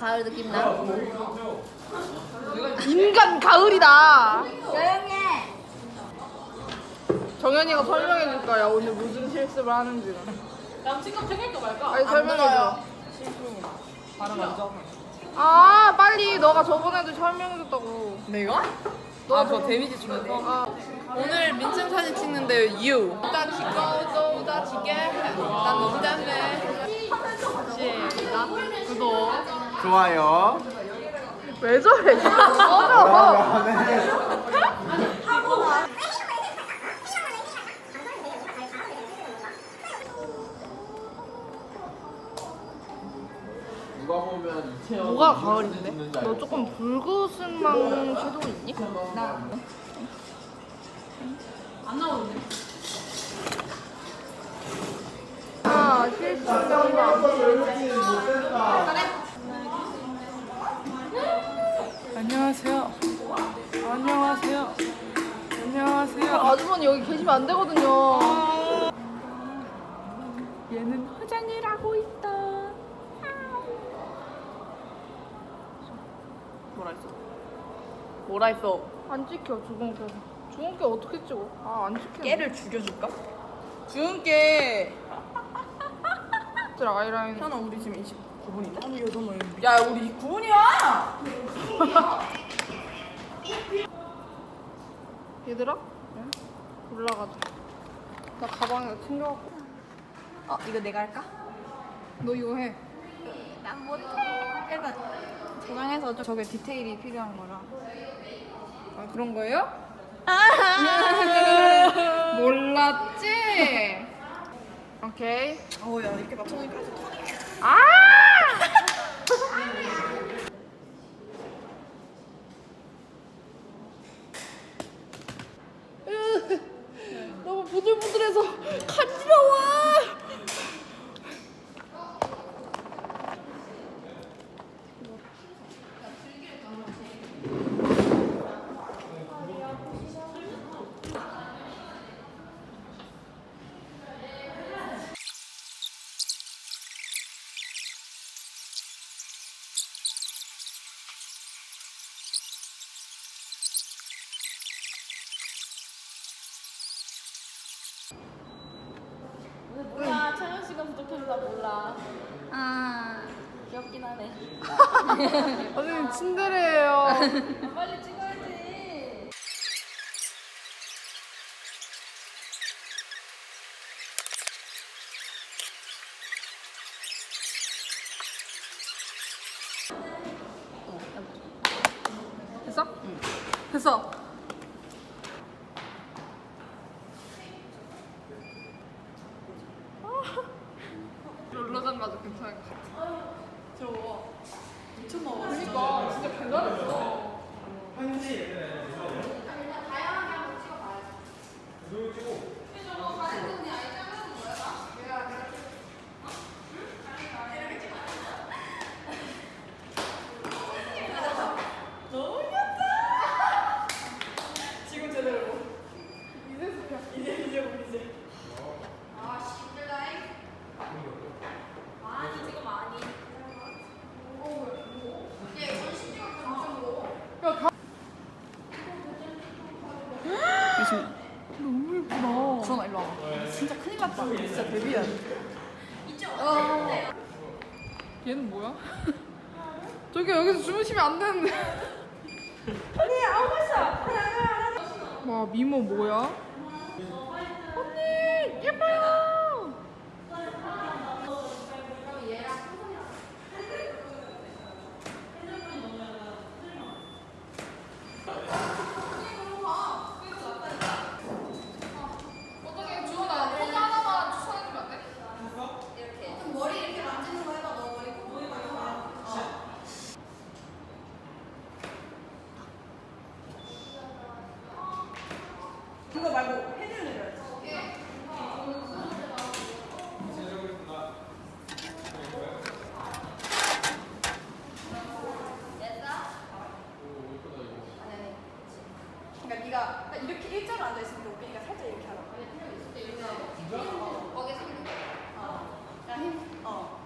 가을 느낌 나. 인간 가을이다. 조용해. 정현이가 설명해 줄 거야 오늘 무슨 실습을 하는지는. 남친감 챙길까 말까? 아니 설명해 줘. 먼저. 아 빨리 너가 저번에도 설명해 줬다고. 내가? 아, 저 데미지 주면 돼. 오늘 민증 사진 찍는데 you. 나 지고 나 지게. 난 너무 짠데. 시작. 구독. 좋아요. 왜 저래? 꺼져. 누가 보면 이채영. 뭐가 가을인데? 너 조금 붉으스만 섀도우 있니? 안. 아 실습 명당. 안녕하세요. 안녕하세요. 안녕하세요. 아주머니 여기 계시면 안 되거든요. 얘는 화장을 하고 있다. 뭐라 했어? 뭐라 했어? 안 찍혀 주근깨. 주근깨 어떻게 찍어? 아 안 찍혀. 깨를 죽여줄까? 주은깨. 들 아이라인. 현아 우리 지금 29분인데? 아니 여덟 명. 야 우리 29분이야. 얘들아? 올라가자. 나 가방에 챙겨갖고. 어 이거 내가 할까? 너 이거 해. 난 못해. 일단 저장해서 좀 저게 디테일이 필요한 거라. 아 그런 거예요? 몰랐지? 오케이. 어 야 이렇게 맞춰놓으니까 아! 으, 너무 부들부들해서 간지러워. 몰라 찬현 씨가 부족해서 몰라. 아 귀엽긴 하네. 선생님 친데레예요. 빨리 찍어야지. 됐어? 됐어. 롤러장 가도 괜찮을 것 같아. 저거 미쳤나 봐. 그러니까 진짜 배달했어. 지금 제대로. 이제 이제 이제 이제. 너무 예쁘다. 주원아 일로 와봐. 진짜 큰일 났다. 진짜 데뷔야. 얘는 뭐야? 저기 여기서 주무시면 안 되는데. 아니 아무 있어. 와 미모 뭐야? 언니 예뻐요. 어떻게 주원아 포즈 하나만 추천해주면 안 돼? 그거 말고 헤드를 내려야지. 그러니까 우리가 딱 이렇게 일자로 앉아 있으니까 우빈이가 살짝 이렇게 하라. 거기서 힘. 어. 야 힘. 어.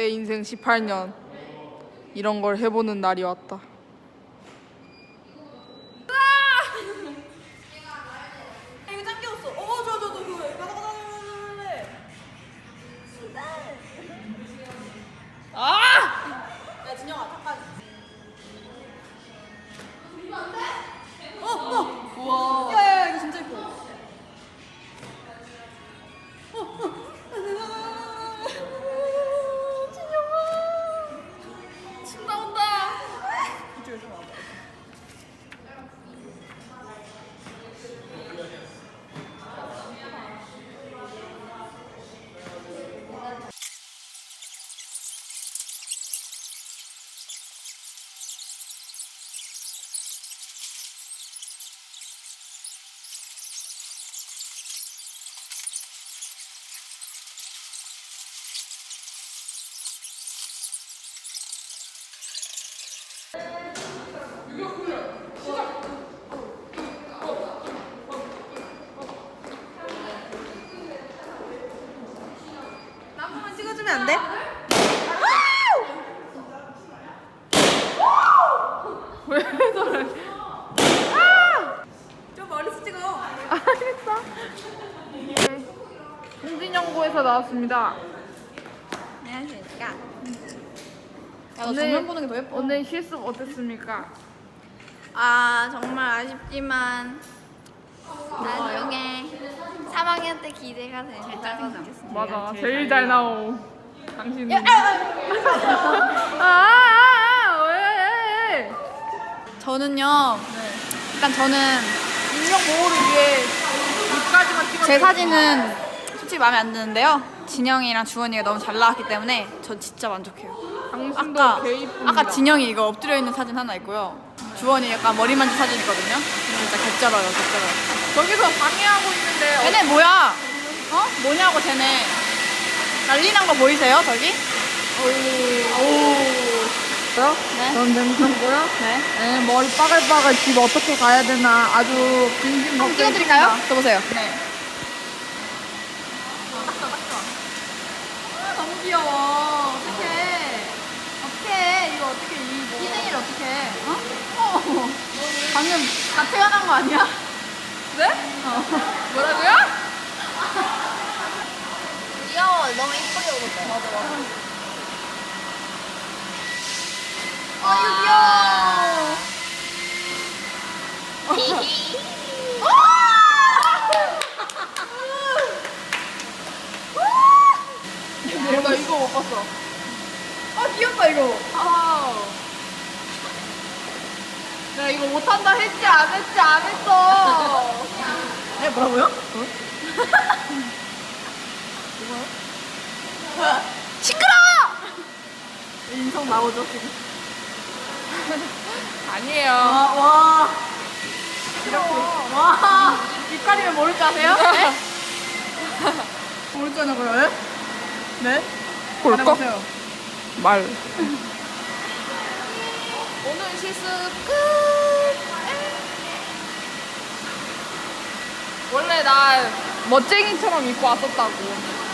내 인생 18년 이런 걸 해보는 날이 왔다. 찍어주면 안 돼? 왜 저래? 좀 멀리서 찍어. 알겠어. 홍진영고에서 나왔습니다. 안녕하십니까. 야, 너 오늘- 정면 보는 게 더 예뻐. 오늘 실습 어땠습니까? 아, 정말 아쉽지만 나중에 3학년 때 기대가 되는 짜증나겠습니다. 맞아, 제일 잘 나오. 당신은. 야, 아, 아, 아, 아, 왜? 저는요. 일단 저는 인명 보호를 위해 입까지만 찍어. 제 사진은 솔직히 마음에 안 드는데요. 진영이랑 주원이가 너무 잘 나왔기 때문에 저 진짜 만족해요. 당신도 아까 개 이쁩니다. 아까 진영이 이거 엎드려 있는 사진 하나 있고요. 주원이 약간 머리 만진 사진 있거든요. 진짜 개쩔어요, 개쩔어요. 저기서 방해하고 있는데 어, 쟤네 뭐야? 어? 뭐냐고 쟤네. 난리 난 거 보이세요, 저기? 뭐요? 네. 전 괜찮고요. 네. 네, 머리 빠글빠글 집 어떻게 가야 되나 아주 빈신 한번 찍어드릴까요? 저 보세요. 네. 아, 너무 귀여워. 어떡해. 어떡해. 이거 어떻게, 이 희생이를 어떡해. 어? 어. 방금 다 태어난 거 아니야? 네? 어. 뭐라고요? 귀여워. 너무 이쁘게 오겠다. 맞아, 맞아. 아, 이거 귀여워. 나 이거 못 봤어. 아, 귀엽다, 이거. 아. 내가 이거 못한다 했지 안 했지 안 했어. 네, 뭐라고요? 시끄러워! 인성 나오죠, 지금. 아니에요. 와, 와. 이렇게. 와. 입가리면 모를 줄 아세요? 네? 모를 줄 아냐고요? 네? 볼까? 말해보세요. 말. 오늘 실습 끝. 원래 나 멋쟁이처럼 입고 왔었다고.